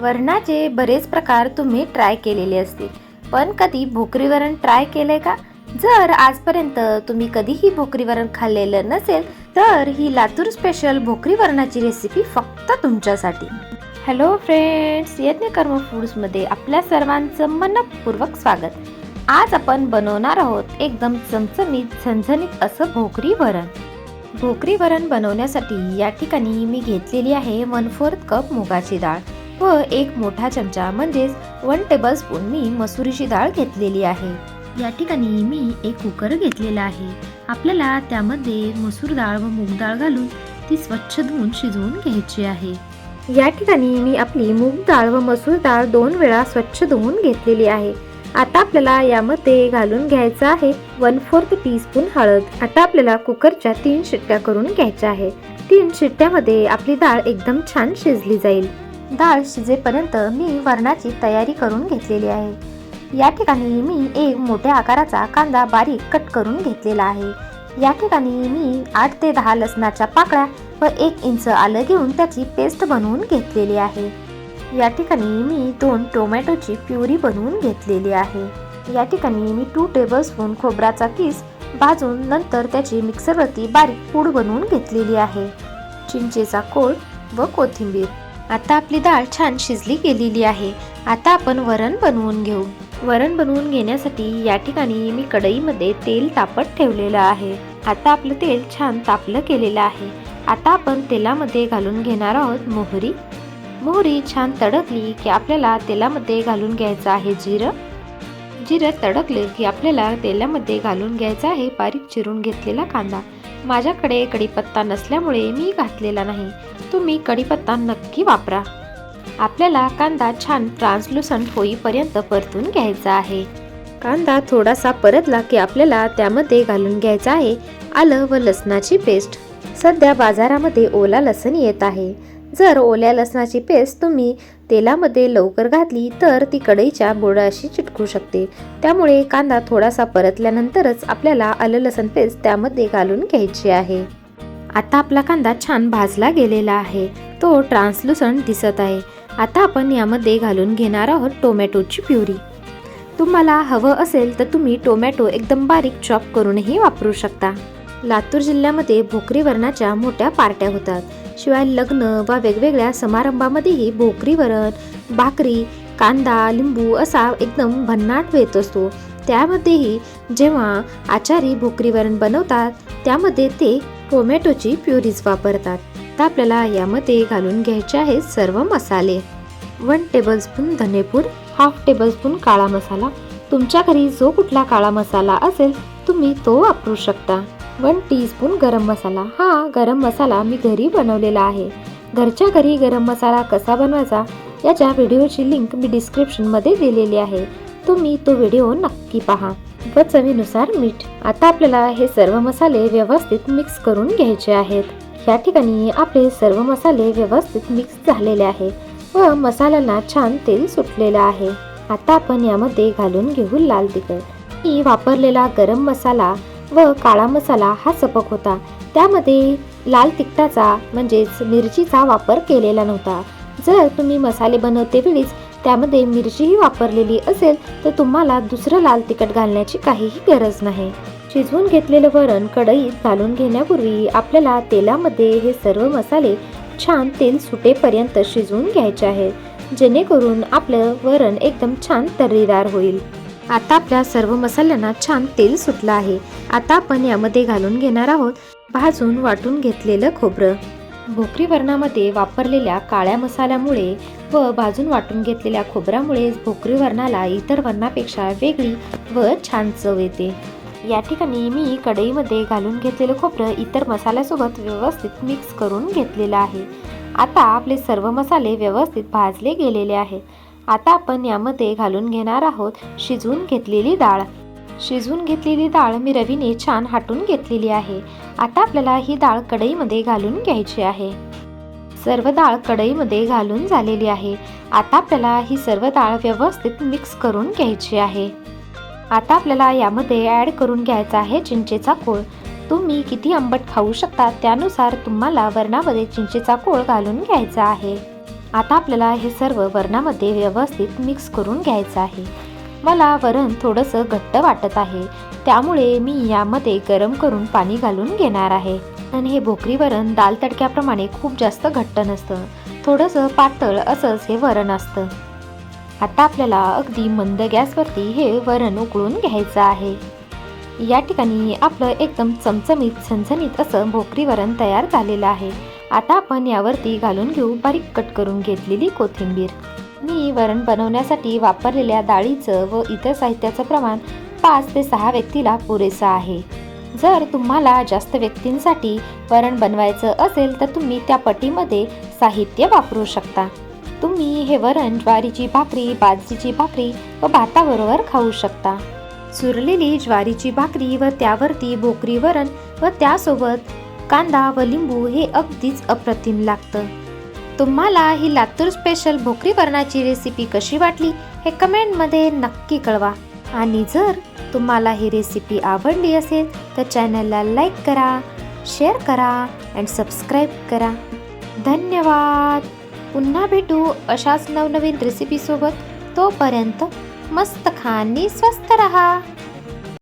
वरणाचे बरेच प्रकार तुम्ही ट्राय केलेले असतील. पण कधी भोकरी वरण ट्राय केलंय का? जर आजपर्यंत तुम्ही कधीही भोकरी वरण खाल्लेलं नसेल तर ही लातूर स्पेशल भोकरी वरणाची रेसिपी फक्त तुमच्यासाठी. हॅलो फ्रेंड्स यज्ञ कर्म फूड्समध्ये आपल्या सर्वांचं मनपूर्वक स्वागत. आज आपण बनवणार आहोत एकदम चमचमीत झणझणीत असं भोकरी वरण. भोकरी वरण बनवण्यासाठी या ठिकाणी मी घेतलेली आहे वन फोर्थ कप मुगाची डाळ. व एक मोठा चमचा म्हणजेच वन टेबल स्पून मी मसुरीची डाळ घेतलेली आहे. या ठिकाणी मी एक कुकर घेतलेला आहे. आपल्याला त्यामध्ये मसूर डाळ व मूग डाळ घालून ती स्वच्छ धुवून शिजवून घ्यायची आहे. या ठिकाणी मी आपली मूग डाळ व मसूर डाळ दोन वेळा स्वच्छ धुवून घेतलेली आहे. आता आपल्याला यामध्ये घालून घ्यायचं आहे वन फोर्थ टीस्पून हळद. आता आपल्याला कुकरच्या तीन शिट्ट्या करून घ्यायच्या आहे तीन शिट्ट्यामध्ये आपली डाळ एकदम छान शिजली जाईल. डाळ शिजेपर्यंत मी वरणाची तयारी करून घेतलेली आहे. या ठिकाणी मी एक मोठ्या आकाराचा कांदा बारीक कट करून घेतलेला आहे. या ठिकाणी मी आठ ते दहा लसणाच्या पाकळ्या व एक इंच आलं घेऊन त्याची पेस्ट बनवून घेतलेली आहे. या ठिकाणी मी दोन टोमॅटोची प्युरी बनवून घेतलेली आहे. या ठिकाणी मी टू टेबलस्पून खोबराचा किस भाजून नंतर त्याची मिक्सरवरती बारीक पूड बनवून घेतलेली आहे. चिंचेचा कोळ व कोथिंबीर. आता आपली डाळ छान शिजली गेलेली आहे. आता आपण वरण बनवून घेऊ. वरण बनवून घेण्यासाठी या ठिकाणी मी कढईमध्ये तेल तापत ठेवलेलं आहे. आता आपलं तेल छान तापलं केलेलं आहे. आता आपण तेलामध्ये घालून घेणार आहोत मोहरी. मोहरी छान तडकली की आपल्याला तेलामध्ये घालून घ्यायचं आहे जिरं. जिरं तडकले की आपल्याला तेलामध्ये घालून घ्यायचं आहे बारीक चिरून घेतलेला कांदा. माझ्याकडे कढीपत्ता नसल्यामुळे मी घातलेला नाही. तुम्ही कढीपत्ता नक्की वापरा. आपल्याला कांदा छान ट्रान्सलुसंट होईपर्यंत परतून घ्यायचा आहे. कांदा थोडासा परतला की आपल्याला त्यामध्ये घालून घ्यायचा आहे आलं व लसणाची पेस्ट. सध्या बाजारामध्ये ओला लसण येत आहे. जर ओल्या लसणाची पेस्ट तुम्ही तेलामध्ये लवकर घातली तर ती कढईच्या बोडाशी चिटकू शकते. त्यामुळे कांदा थोडासा परतल्यानंतरच आपल्याला आलं लसण पेस्ट त्यामध्ये घालून घ्यायची आहे. आता आपला कांदा छान भाजला गेलेला आहे. तो ट्रान्सलुसंट दिसत आहे. आता आपण यामध्ये घालून घेणार आहोत टोमॅटोची प्युरी. तुम्हाला हवं असेल तर तुम्ही टोमॅटो एकदम बारीक चॉप करूनही वापरू शकता. लातूर जिल्ह्यामध्ये भोकरी वरणाच्या मोठ्या पार्ट्या होतात. शिवाय लग्न वा वेगवेगळ्या समारंभामध्येही भोकरी वरण भाकरी कांदा लिंबू असा एकदम भन्नाट भेट असतो. त्यामध्येही जेव्हा आचारी भोकरी वरण बनवतात त्यामध्ये ते टोमॅटोची प्युरीज वापरतात. तर आपल्याला यामध्ये घालून घ्यायचे आहेत सर्व मसाले. वन टेबलस्पून धनेपूड हाफ टेबलस्पून काळा मसाला. तुमच्या घरी जो कुठला काळा मसाला असेल तुम्ही तो वापरू शकता. वन टीस्पून गरम मसाला. हा गरम मसाला मी घरी बनवलेला आहे. घरच्या घरी गरम मसाला कसा बनवायचा याच्या व्हिडिओची लिंक मी डिस्क्रिप्शनमध्ये दिलेली आहे. तुम्ही तो व्हिडिओ नक्की पहा. व चवीनुसार मीठ. आता आपल्याला हे सर्व मसाले व्यवस्थित मिक्स करून घ्यायचे आहेत. या ठिकाणी आपले सर्व मसाले व्यवस्थित मिक्स झालेले आहे व मसाल्यांना छान तेल सुटलेलं आहे. आता आपण यामध्ये घालून घेऊ लाल तिखट. मी वापरलेला गरम मसाला व काळा मसाला हा सपक होता. त्यामध्ये लाल तिखटाचा म्हणजेच मिरचीचा वापर केलेला नव्हता. जर तुम्ही मसाले बनवते वेळीच त्यामध्ये मिरचीही वापरलेली असेल तर तुम्हाला दुसरं लाल तिखट घालण्याची काहीही गरज नाही. शिजवून घेतलेलं वरण कढईत घालून घेण्यापूर्वी आपल्याला तेलामध्ये हे सर्व मसाले छान तेल सुटेपर्यंत शिजवून घ्यायचे आहेत. जेणेकरून आपलं वरण एकदम छान तर्रीदार होईल. आता आपल्या सर्व मसाल्यांना छान तेल सुटलं आहे. आता आपण यामध्ये घालून घेणार आहोत भाजून वाटून घेतलेलं खोबरं. भोकरी वरणामध्ये वापरलेल्या काळ्या मसाल्यामुळे व भाजून वाटून घेतलेल्या खोबऱ्यामुळे भोकरी वरणाला इतर वरणापेक्षा वेगळी व छान चव येते. या ठिकाणी मी कढईमध्ये घालून घेतलेलं खोबरं इतर मसाल्यासोबत व्यवस्थित मिक्स करून घेतलेलं आहे. आता आपले सर्व मसाले व्यवस्थित भाजले गेलेले आहे आता आपण यामध्ये घालून घेणार आहोत शिजवून घेतलेली डाळ. शिजवून घेतलेली डाळ मी रवीने छान हाटून घेतलेली आहे. आता आपल्याला ही डाळ कढईमध्ये घालून घ्यायची आहे. सर्व डाळ कढईमध्ये घालून झालेली आहे. आता आपल्याला ही सर्व डाळ व्यवस्थित मिक्स करून घ्यायची आहे. आता आपल्याला यामध्ये ॲड करून घ्यायचा आहे चिंचेचा कोळ. तुम्ही किती आंबट खाऊ शकता त्यानुसार तुम्हाला वरणामध्ये चिंचेचा कोळ घालून घ्यायचा आहे. आता आपल्याला हे सर्व वरणामध्ये व्यवस्थित मिक्स करून घ्यायचं आहे. मला वरण थोडंसं घट्ट वाटत आहे. त्यामुळे मी यामध्ये गरम करून पाणी घालून घेणार आहे. आणि हे भोकरी वरण दाल तडक्याप्रमाणे खूप जास्त घट्ट नसतं. थोडंसं पातळ असंच हे वरण असतं. आता आपल्याला अगदी मंद गॅसवरती हे वरण उकळून घ्यायचं आहे. या ठिकाणी आपलं एकदम चमचमीत झणझणीत असं भोकरी वरण तयार झालेलं आहे. आता आपण यावरती घालून घेऊ बारीक कट करून घेतलेली कोथिंबीर. मी वरण बनवण्यासाठी वापरलेल्या डाळीचं व इतर साहित्याचं प्रमाण पाच ते सहा व्यक्तीला पुरेसं आहे. जर तुम्हाला जास्त व्यक्तींसाठी वरण बनवायचं असेल तर तुम्ही त्या पटीमध्ये साहित्य वापरू शकता. तुम्ही हे वरण ज्वारीची भाकरी बाजरीची भाकरी व भाताबरोबर खाऊ शकता. चुरलेली ज्वारीची भाकरी व त्यावरती भोकरी वरण व त्यासोबत कांदा व लिंबू हे अगदीच अप्रतिम लागतं. तुम्हाला ही लातूर स्पेशल भोकरी वरणाची रेसिपी कशी वाटली हे कमेंटमध्ये नक्की कळवा. आणि जर तुम्हाला ही रेसिपी आवडली असेल तर चॅनलला लाईक करा शेअर करा अँड सबस्क्राईब करा. धन्यवाद! पुन्हा भेटू अशाच नवनवीन रेसिपीसोबत तोपर्यंत मस्त खा आणि स्वस्त रहा.